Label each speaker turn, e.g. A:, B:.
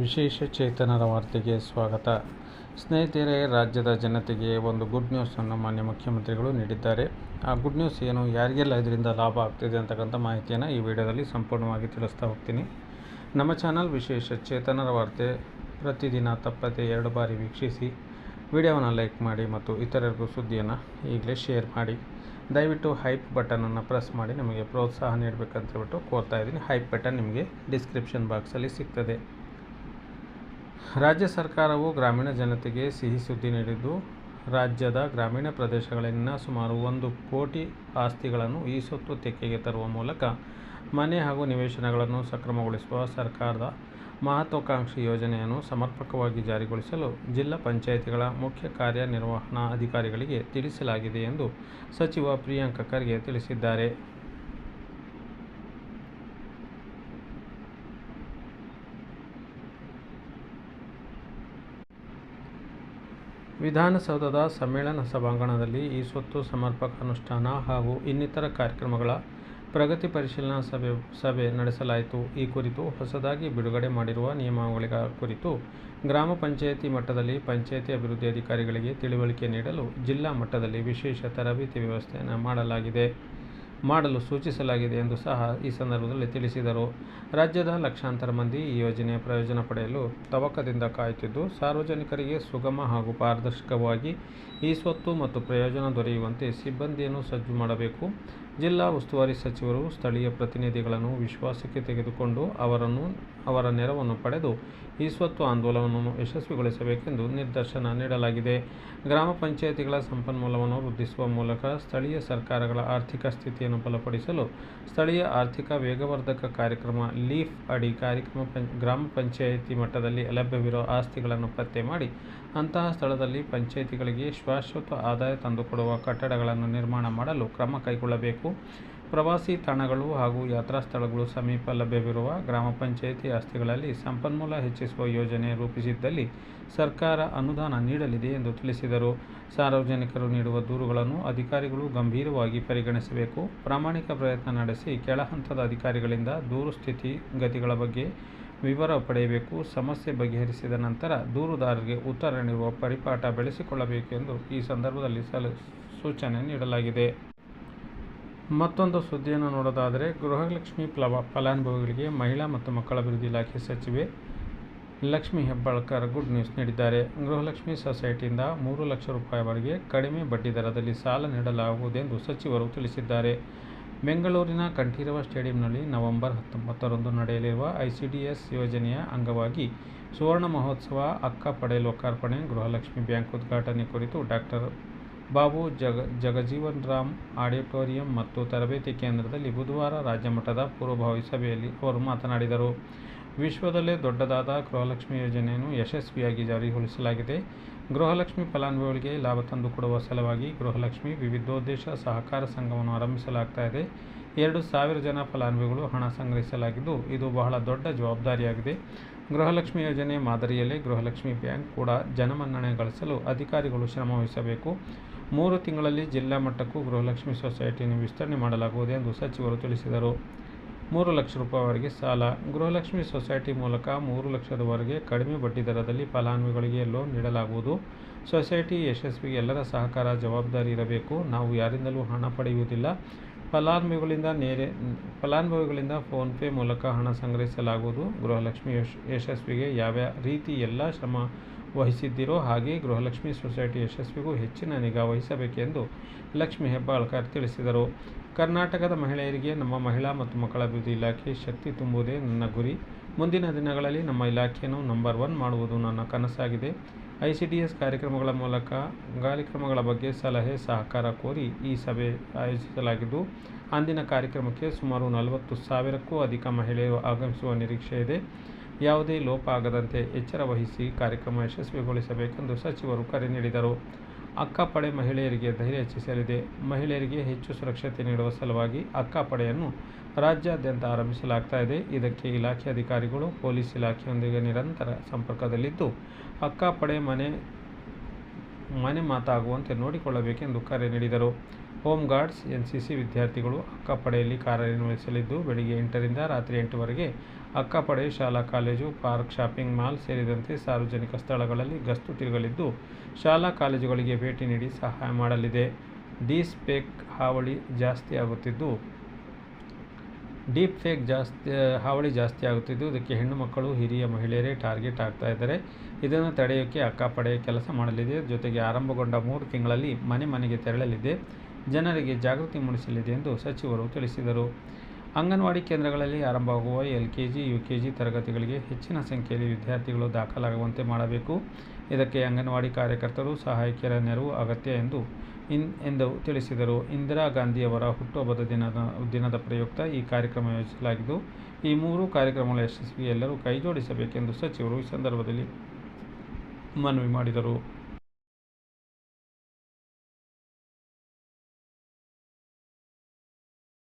A: ವಿಶೇಷ ಚೇತನರ ವಾರ್ತೆಗೆ ಸ್ವಾಗತ. ಸ್ನೇಹಿತರೆ, ರಾಜ್ಯದ ಜನತೆಗೆ ಒಂದು ಗುಡ್ ನ್ಯೂಸನ್ನು ಮಾನ್ಯ ಮುಖ್ಯಮಂತ್ರಿಗಳು ನೀಡಿದ್ದಾರೆ. ಆ ಗುಡ್ ನ್ಯೂಸ್ ಏನು, ಯಾರಿಗೆಲ್ಲ ಇದರಿಂದ ಲಾಭ ಆಗ್ತಿದೆ ಅಂತಕ್ಕಂಥ ಮಾಹಿತಿಯನ್ನು ಈ ವಿಡಿಯೋದಲ್ಲಿ ಸಂಪೂರ್ಣವಾಗಿ ತಿಳಿಸ್ತಾ ಹೋಗ್ತೀನಿ. ನಮ್ಮ ಚಾನಲ್ ವಿಶೇಷ ಚೇತನರ ವಾರ್ತೆ. ಪ್ರತಿದಿನ ತಪ್ಪದೆ ಎರಡು ಬಾರಿ ವೀಕ್ಷಿಸಿ. ವಿಡಿಯೋವನ್ನು ಲೈಕ್ ಮಾಡಿ ಮತ್ತು ಇತರರಿಗೂ ಸುದ್ದಿಯನ್ನು ಈಗಲೇ ಶೇರ್ ಮಾಡಿ. ದಯವಿಟ್ಟು ಹೈಪ್ ಬಟನನ್ನು ಪ್ರೆಸ್ ಮಾಡಿ ನಮಗೆ ಪ್ರೋತ್ಸಾಹ ನೀಡಬೇಕಂತ ಹೇಳ್ಬಿಟ್ಟು ಕೋರ್ತಾ ಇದ್ದೀನಿ. ಹೈಪ್ ಬಟನ್ ನಿಮಗೆ ಡಿಸ್ಕ್ರಿಪ್ಷನ್ ಬಾಕ್ಸಲ್ಲಿ ಸಿಗ್ತದೆ. ರಾಜ್ಯ ಸರ್ಕಾರವು ಗ್ರಾಮೀಣ ಜನತೆಗೆ ಸಿಹಿ ಸುದ್ದಿ ನೀಡಿದ್ದು, ರಾಜ್ಯದ ಗ್ರಾಮೀಣ ಪ್ರದೇಶಗಳಲ್ಲಿನ ಸುಮಾರು ಒಂದು ಕೋಟಿ ಆಸ್ತಿಗಳನ್ನು ಈ ಸ್ವತ್ತು ತೆಕ್ಕೆಗೆ ತರುವ ಮೂಲಕ ಮನೆ ಹಾಗೂ ನಿವೇಶನಗಳನ್ನು ಸಕ್ರಮಗೊಳಿಸುವ ಸರ್ಕಾರದ ಮಹತ್ವಾಕಾಂಕ್ಷಿ ಯೋಜನೆಯನ್ನು ಸಮರ್ಪಕವಾಗಿ ಜಾರಿಗೊಳಿಸಲು ಜಿಲ್ಲಾ ಪಂಚಾಯಿತಿಗಳ ಮುಖ್ಯ ಕಾರ್ಯನಿರ್ವಹಣಾ ಅಧಿಕಾರಿಗಳಿಗೆ ತಿಳಿಸಲಾಗಿದೆ ಎಂದು ಸಚಿವ ಪ್ರಿಯಾಂಕ ಖರ್ಗೆ ತಿಳಿಸಿದ್ದಾರೆ. ವಿಧಾನಸೌಧದ ಸಮ್ಮೇಳನ ಸಭಾಂಗಣದಲ್ಲಿ ಈ ಸ್ವತ್ತು ಸಮರ್ಪಕ ಅನುಷ್ಠಾನ ಹಾಗೂ ಇನ್ನಿತರ ಕಾರ್ಯಕ್ರಮಗಳ ಪ್ರಗತಿ ಪರಿಶೀಲನಾ ಸಭೆ ಸಭೆ ನಡೆಸಲಾಯಿತು. ಈ ಕುರಿತು ಹೊಸದಾಗಿ ಬಿಡುಗಡೆ ಮಾಡಿರುವ ನಿಯಮಾವಳಿಗಳ ಕುರಿತು ಗ್ರಾಮ ಪಂಚಾಯಿತಿ ಮಟ್ಟದಲ್ಲಿ ಪಂಚಾಯಿತಿ ಅಭಿವೃದ್ಧಿ ಅಧಿಕಾರಿಗಳಿಗೆ ತಿಳುವಳಿಕೆ ನೀಡಲು ಜಿಲ್ಲಾ ಮಟ್ಟದಲ್ಲಿ ವಿಶೇಷ ತರಬೇತಿ ವ್ಯವಸ್ಥೆಯನ್ನು ಮಾಡಲಾಗಿದೆ. ಮಾಡಲು ಸೂಚಿಸಲಾಗಿದೆ ಎಂದು ಸಹ ಈ ಸಂದರ್ಭದಲ್ಲಿ ತಿಳಿಸಿದರು. ರಾಜ್ಯದ ಲಕ್ಷಾಂತರ ಮಂದಿ ಈ ಯೋಜನೆಯ ಪ್ರಯೋಜನ ಪಡೆಯಲು ತವಕದಿಂದ ಕಾಯುತ್ತಿದ್ದು, ಸಾರ್ವಜನಿಕರಿಗೆ ಸುಗಮ ಹಾಗೂ ಪಾರದರ್ಶಕವಾಗಿ ಈ ಸ್ವತ್ತು ಮತ್ತು ಪ್ರಯೋಜನ ದೊರೆಯುವಂತೆ ಸಿಬ್ಬಂದಿಯನ್ನು ಸಜ್ಜು ಮಾಡಬೇಕು. ಜಿಲ್ಲಾ ಉಸ್ತುವಾರಿ ಸಚಿವರು ಸ್ಥಳೀಯ ಪ್ರತಿನಿಧಿಗಳನ್ನು ವಿಶ್ವಾಸಕ್ಕೆ ತೆಗೆದುಕೊಂಡು ಅವರನ್ನು, ಅವರ ನೆರವನ್ನು ಪಡೆದು ಈ ಸ್ವತ್ತು ಆಂದೋಲನವನ್ನು ಯಶಸ್ವಿಗೊಳಿಸಬೇಕೆಂದು ನಿರ್ದೇಶನ ನೀಡಲಾಗಿದೆ. ಗ್ರಾಮ ಪಂಚಾಯಿತಿಗಳ ಸಂಪನ್ಮೂಲವನ್ನು ವೃದ್ಧಿಸುವ ಮೂಲಕ ಸ್ಥಳೀಯ ಸರ್ಕಾರಗಳ ಆರ್ಥಿಕ ಸ್ಥಿತಿಯನ್ನು ಬಲಪಡಿಸಲು ಸ್ಥಳೀಯ ಆರ್ಥಿಕ ವೇಗವರ್ಧಕ ಕಾರ್ಯಕ್ರಮ ಲೀಫ್ ಅಡಿ ಕಾರ್ಯಕ್ರಮ ಗ್ರಾಮ ಪಂಚಾಯಿತಿ ಮಟ್ಟದಲ್ಲಿ ಲಭ್ಯವಿರುವ ಆಸ್ತಿಗಳನ್ನು ಪತ್ತೆ ಮಾಡಿ ಅಂತಹ ಸ್ಥಳದಲ್ಲಿ ಪಂಚಾಯಿತಿಗಳಿಗೆ ಶಾಶ್ವತ ಆದಾಯ ತಂದುಕೊಡುವ ಕಟ್ಟಡಗಳನ್ನು ನಿರ್ಮಾಣ ಮಾಡಲು ಕ್ರಮ ಕೈಗೊಳ್ಳಬೇಕು. ಪ್ರವಾಸಿ ತಾಣಗಳು ಹಾಗೂ ಯಾತ್ರಾ ಸ್ಥಳಗಳು ಸಮೀಪ ಲಭ್ಯವಿರುವ ಗ್ರಾಮ ಪಂಚಾಯಿತಿ ಆಸ್ತಿಗಳಲ್ಲಿ ಸಂಪನ್ಮೂಲ ಹೆಚ್ಚಿಸುವ ಯೋಜನೆ ರೂಪಿಸಿದ್ದಲ್ಲಿ ಸರ್ಕಾರ ಅನುದಾನ ನೀಡಲಿದೆ ಎಂದು ತಿಳಿಸಿದರು. ಸಾರ್ವಜನಿಕರು ನೀಡುವ ದೂರುಗಳನ್ನು ಅಧಿಕಾರಿಗಳು ಗಂಭೀರವಾಗಿ ಪರಿಗಣಿಸಬೇಕು. ಪ್ರಾಮಾಣಿಕ ಪ್ರಯತ್ನ ನಡೆಸಿ ಕೆಳಹಂತದ ಅಧಿಕಾರಿಗಳಿಂದ ದೂರು ಸ್ಥಿತಿ ಗತಿಗಳ ಬಗ್ಗೆ ವಿವರ ಪಡೆಯಬೇಕು. ಸಮಸ್ಯೆ ಬಗೆಹರಿಸಿದ ನಂತರ ದೂರುದಾರರಿಗೆ ಉತ್ತರ ನೀಡುವ ಪರಿಪಾಠ ಬೆಳೆಸಿಕೊಳ್ಳಬೇಕು ಎಂದು ಈ ಸಂದರ್ಭದಲ್ಲಿ ಸಲ, ಸೂಚನೆ ನೀಡಲಾಗಿದೆ. ಮತ್ತೊಂದು ಸುದ್ದಿಯನ್ನು ನೋಡೋದಾದರೆ, ಗೃಹಲಕ್ಷ್ಮಿ ಪ್ಲವ ಫಲಾನುಭವಿಗಳಿಗೆ ಮಹಿಳಾ ಮತ್ತು ಮಕ್ಕಳ ಅಭಿವೃದ್ಧಿ ಇಲಾಖೆ ಸಚಿವೆ ಲಕ್ಷ್ಮಿ ಹೆಬ್ಬಾಳ್ಕರ್ ಗುಡ್ ನ್ಯೂಸ್ ನೀಡಿದ್ದಾರೆ. ಗೃಹಲಕ್ಷ್ಮಿ ಸೊಸೈಟಿಯಿಂದ ಮೂರು ಲಕ್ಷ ರೂಪಾಯಿವರೆಗೆ ಕಡಿಮೆ ಬಡ್ಡಿ ದರದಲ್ಲಿ ಸಾಲ ನೀಡಲಾಗುವುದೆಂದು ಸಚಿವರು ತಿಳಿಸಿದ್ದಾರೆ. ಬೆಂಗಳೂರಿನ ಕಂಠೀರವ ಸ್ಟೇಡಿಯಂನಲ್ಲಿ ನವೆಂಬರ್ ಹತ್ತೊಂಬತ್ತರಂದು ನಡೆಯಲಿರುವ ಐಸಿಡಿಎಸ್ ಯೋಜನೆಯ ಅಂಗವಾಗಿ ಸುವರ್ಣ ಮಹೋತ್ಸವ ಅಕ್ಕ ಪಡೆ ಲೋಕಾರ್ಪಣೆ, ಗೃಹಲಕ್ಷ್ಮಿ ಬ್ಯಾಂಕ್ ಉದ್ಘಾಟನೆ ಕುರಿತು ಡಾಕ್ಟರ್ ಬಾಬು ಜಗ, ಜಗಜೀವನ್ ರಾಮ್ ಆಡಿಟೋರಿಯಂ ಮತ್ತು ತರಬೇತಿ ಕೇಂದ್ರದಲ್ಲಿ ಬುಧವಾರ ರಾಜ್ಯಮಟ್ಟದ ಪೂರ್ವಭಾವಿ ಸಭೆಯಲ್ಲಿ ಅವರು ಮಾತನಾಡಿದರು. ವಿಶ್ವದಲ್ಲೇ ದೊಡ್ಡದಾದ ಗೃಹಲಕ್ಷ್ಮಿ ಯೋಜನೆಯನ್ನು ಯಶಸ್ವಿಯಾಗಿ ಜಾರಿಗೊಳಿಸಲಾಗಿದೆ. ಗೃಹಲಕ್ಷ್ಮಿ ಫಲಾನುಭವಿಗಳಿಗೆ ಲಾಭ ತಂದುಕೊಡುವ ಸಲುವಾಗಿ ಗೃಹಲಕ್ಷ್ಮಿ ವಿವಿಧೋದ್ದೇಶ ಸಹಕಾರ ಸಂಘವನ್ನು ಆರಂಭಿಸಲಾಗ್ತಾ ಇದೆ. ಎರಡು ಸಾವಿರ ಜನ ಫಲಾನುಭವಿಗಳು ಹಣ ಸಂಗ್ರಹಿಸಲಾಗಿದ್ದು, ಇದು ಬಹಳ ದೊಡ್ಡ ಜವಾಬ್ದಾರಿಯಾಗಿದೆ. ಗೃಹಲಕ್ಷ್ಮಿ ಯೋಜನೆ ಮಾದರಿಯಲ್ಲೇ ಗೃಹಲಕ್ಷ್ಮಿ ಬ್ಯಾಂಕ್ ಕೂಡ ಜನಮನ್ನಣೆ ಗಳಿಸಲು ಅಧಿಕಾರಿಗಳು ಶ್ರಮವಹಿಸಬೇಕು ಮೂರು ತಿಂಗಳಲ್ಲಿ ಜಿಲ್ಲಾ ಮಟ್ಟಕ್ಕೂ ಗೃಹಲಕ್ಷ್ಮಿ ಸೊಸೈಟಿಯನ್ನು ವಿಸ್ತರಣೆ ಮಾಡಲಾಗುವುದು ಎಂದು ಸಚಿವರು ತಿಳಿಸಿದರು. ಮೂರು ಲಕ್ಷ ರೂಪಾಯಿವರೆಗೆ ಸಾಲ. ಗೃಹಲಕ್ಷ್ಮಿ ಸೊಸೈಟಿ ಮೂಲಕ ಮೂರು ಲಕ್ಷದವರೆಗೆ ಕಡಿಮೆ ಬಡ್ಡಿ ದರದಲ್ಲಿ ಫಲಾನುಭವಿಗಳಿಗೆ ಲೋನ್ ನೀಡಲಾಗುವುದು. ಸೊಸೈಟಿ ಯಶಸ್ವಿಗೆ ಎಲ್ಲರ ಸಹಕಾರ ಜವಾಬ್ದಾರಿ ಇರಬೇಕು. ನಾವು ಯಾರಿಂದಲೂ ಹಣ ಪಡೆಯುವುದಿಲ್ಲ. ಫಲಾನುಭವಿಗಳಿಂದ ನೇರೆ, ಫಲಾನುಭವಿಗಳಿಂದ ಫೋನ್ಪೇ ಮೂಲಕ ಹಣ ಸಂಗ್ರಹಿಸಲಾಗುವುದು. ಗೃಹಲಕ್ಷ್ಮಿ ಯಶ್, ಯಶಸ್ವಿಗೆ ಯಾವ ರೀತಿ ಎಲ್ಲ ಶ್ರಮ ವಹಿಸಿದ್ದೀರೋ ಹಾಗೆ ಗೃಹಲಕ್ಷ್ಮಿ ಸೊಸೈಟಿ ಯಶಸ್ವಿಗೂ ಹೆಚ್ಚಿನ ನಿಗಾ ವಹಿಸಬೇಕೆಂದು ಲಕ್ಷ್ಮಿ ಹೆಬ್ಬಾಳ್ಕರ್ ತಿಳಿಸಿದರು. ಕರ್ನಾಟಕದ ಮಹಿಳೆಯರಿಗೆ ನಮ್ಮ ಮಹಿಳಾ ಮತ್ತು ಮಕ್ಕಳ ಅಭಿವೃದ್ಧಿ ಇಲಾಖೆ ಶಕ್ತಿ ತುಂಬುವುದೇ ನನ್ನ ಗುರಿ. ಮುಂದಿನ ದಿನಗಳಲ್ಲಿ ನಮ್ಮ ಇಲಾಖೆಯನ್ನು ನಂಬರ್ ಒನ್ ಮಾಡುವುದು ನನ್ನ ಕನಸಾಗಿದೆ. ಐಸಿಡಿಎಸ್ ಕಾರ್ಯಕ್ರಮಗಳ ಮೂಲಕ ಕಾರ್ಯಕ್ರಮಗಳ ಬಗ್ಗೆ ಸಲಹೆ ಸಹಕಾರ ಕೋರಿ ಈ ಸಭೆ ಆಯೋಜಿಸಲಾಗಿದ್ದು, ಅಂದಿನ ಕಾರ್ಯಕ್ರಮಕ್ಕೆ ಸುಮಾರು ನಲವತ್ತು ಸಾವಿರಕ್ಕೂ ಅಧಿಕ ಮಹಿಳೆಯರು ಆಗಮಿಸುವ ನಿರೀಕ್ಷೆ ಇದೆ. ಯಾವುದೇ ಲೋಪ ಆಗದಂತೆ ಎಚ್ಚರ ವಹಿಸಿ ಕಾರ್ಯಕ್ರಮ ಯಶಸ್ವಿಗೊಳಿಸಬೇಕೆಂದು ಸಚಿವರು ಕರೆ ನೀಡಿದರು. ಅಕ್ಕಪಡೆ ಮಹಿಳೆಯರಿಗೆ ಧೈರ್ಯ ಹೆಚ್ಚಿಸಲಿದೆ. ಮಹಿಳೆಯರಿಗೆ ಹೆಚ್ಚು ಸುರಕ್ಷತೆ ನೀಡುವ ಸಲುವಾಗಿ ಅಕ್ಕಪಡೆಯನ್ನು ರಾಜ್ಯಾದ್ಯಂತ ಆರಂಭಿಸಲಾಗ್ತಾ ಇದೆ. ಇದಕ್ಕೆ ಇಲಾಖೆ ಅಧಿಕಾರಿಗಳು, ಪೊಲೀಸ್ ಇಲಾಖೆಯೊಂದಿಗೆ ನಿರಂತರ ಸಂಪರ್ಕದಲ್ಲಿದ್ದು ಅಕ್ಕಪಡೆ ಮನೆ ಮನೆ ಮಾತಾಗುವಂತೆ ನೋಡಿಕೊಳ್ಳಬೇಕೆಂದು ಕರೆ ನೀಡಿದರು. ಹೋಮ್ ಗಾರ್ಡ್ಸ್, ಎನ್ಸಿಸಿ ವಿದ್ಯಾರ್ಥಿಗಳು ಅಕ್ಕಪಡೆಯಲ್ಲಿ ಕಾರ್ಯನಿರ್ವಹಿಸಲಿದ್ದು, ಬೆಳಗ್ಗೆ ಎಂಟರಿಂದ ರಾತ್ರಿ ಎಂಟುವರೆಗೆ ಅಕ್ಕಪಡೆ ಶಾಲಾ, ಕಾಲೇಜು, ಪಾರ್ಕ್, ಶಾಪಿಂಗ್ ಮಾಲ್ ಸೇರಿದಂತೆ ಸಾರ್ವಜನಿಕ ಸ್ಥಳಗಳಲ್ಲಿ ಗಸ್ತು ತಿರುಗಲಿದ್ದು, ಶಾಲಾ, ಕಾಲೇಜುಗಳಿಗೆ ಭೇಟಿ ನೀಡಿ ಸಹಾಯ ಮಾಡಲಿದೆ. ಡೀಸ್ ಪೇಕ್ ಹಾವಳಿ ಜಾಸ್ತಿ ಆಗುತ್ತಿದ್ದು ಡೀಪ್ ಫೇಕ್ ಜಾಸ್ತಿ, ಹಾವಳಿ ಜಾಸ್ತಿ ಆಗುತ್ತಿದ್ದು, ಇದಕ್ಕೆ ಹೆಣ್ಣು ಮಕ್ಕಳು, ಹಿರಿಯ ಮಹಿಳೆಯರೇ ಟಾರ್ಗೆಟ್ ಆಗ್ತಾ ಇದ್ದಾರೆ. ಇದನ್ನು ತಡೆಯೋಕ್ಕೆ ಅಕ್ಕಪಡೆ ಕೆಲಸ ಮಾಡಲಿದೆ. ಜೊತೆಗೆ ಆರಂಭಗೊಂಡ ಮೂರು ತಿಂಗಳಲ್ಲಿ ಮನೆ ಮನೆಗೆ ತೆರಳಲಿದೆ. ಜನರಿಗೆ ಜಾಗೃತಿ ಮೂಡಿಸಲಿದೆ ಎಂದು ಸಚಿವರು ತಿಳಿಸಿದರು. ಅಂಗನವಾಡಿ ಕೇಂದ್ರಗಳಲ್ಲಿ ಆರಂಭವಾಗುವ L K G U K G ತರಗತಿಗಳಿಗೆ ಹೆಚ್ಚಿನ ಸಂಖ್ಯೆಯಲ್ಲಿ ವಿದ್ಯಾರ್ಥಿಗಳು ದಾಖಲಾಗುವಂತೆ ಮಾಡಬೇಕು. ಇದಕ್ಕೆ ಅಂಗನವಾಡಿ ಕಾರ್ಯಕರ್ತರು ಸಹಾಯಕಿಯರ ನೆರವು ಅಗತ್ಯ ಎಂದು ಇನ್ ಎಂದು ತಿಳಿಸಿದರು. ಇಂದಿರಾ ಗಾಂಧಿಯವರ ಹುಟ್ಟುಹಬ್ಬದ ದಿನದ ದಿನದ ಪ್ರಯುಕ್ತ ಈ ಕಾರ್ಯಕ್ರಮ ಯೋಜಿಸಲಾಗಿದ್ದು, ಈ ಮೂರು ಕಾರ್ಯಕ್ರಮಗಳ ಯಶಸ್ವಿ ಎಲ್ಲರೂ ಕೈಜೋಡಿಸಬೇಕೆಂದು ಸಚಿವರು ಈ ಸಂದರ್ಭದಲ್ಲಿ ಮನವಿ ಮಾಡಿದರು.